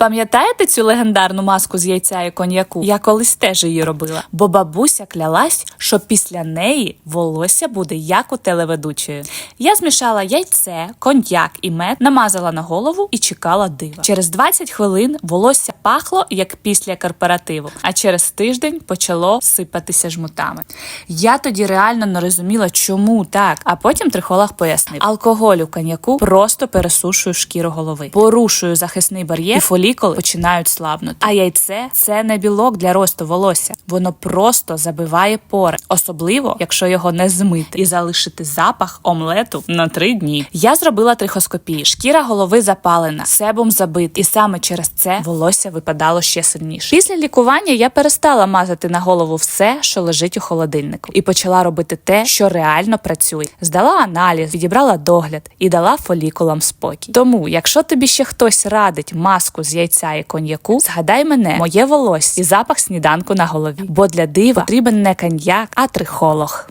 Пам'ятаєте цю легендарну маску з яйця і коньяку? Я колись теж її робила, бо бабуся клялась, що після неї волосся буде як у телеведучої. Я змішала яйце, коньяк і мед, намазала на голову і чекала дива. Через 20 хвилин волосся пахло як після корпоративу, а через тиждень почало сипатися жмутами. Я тоді реально не розуміла, чому так. А потім трихолог пояснив: алкоголь у коньяку просто пересушує шкіру голови, порушує захисний бар'єр, і фолікули починають слабнути. А яйце це не білок для росту волосся, воно просто забиває пори, особливо якщо його не змити і залишити запах омлету на три дні. Я зробила трихоскопію. Шкіра голови запалена, себом забит, і саме через це волосся випадало ще сильніше. Після лікування я перестала мазати на голову все, що лежить у холодильнику, і почала робити те, що реально працює. Здала аналіз, відібрала догляд і дала фолікулам спокій. Тому, якщо тобі ще хтось радить маску з яйця і коньяку, згадай мене, моє волосся і запах сніданку на голові. Бо для дива потрібен не коньяк, а трихолог.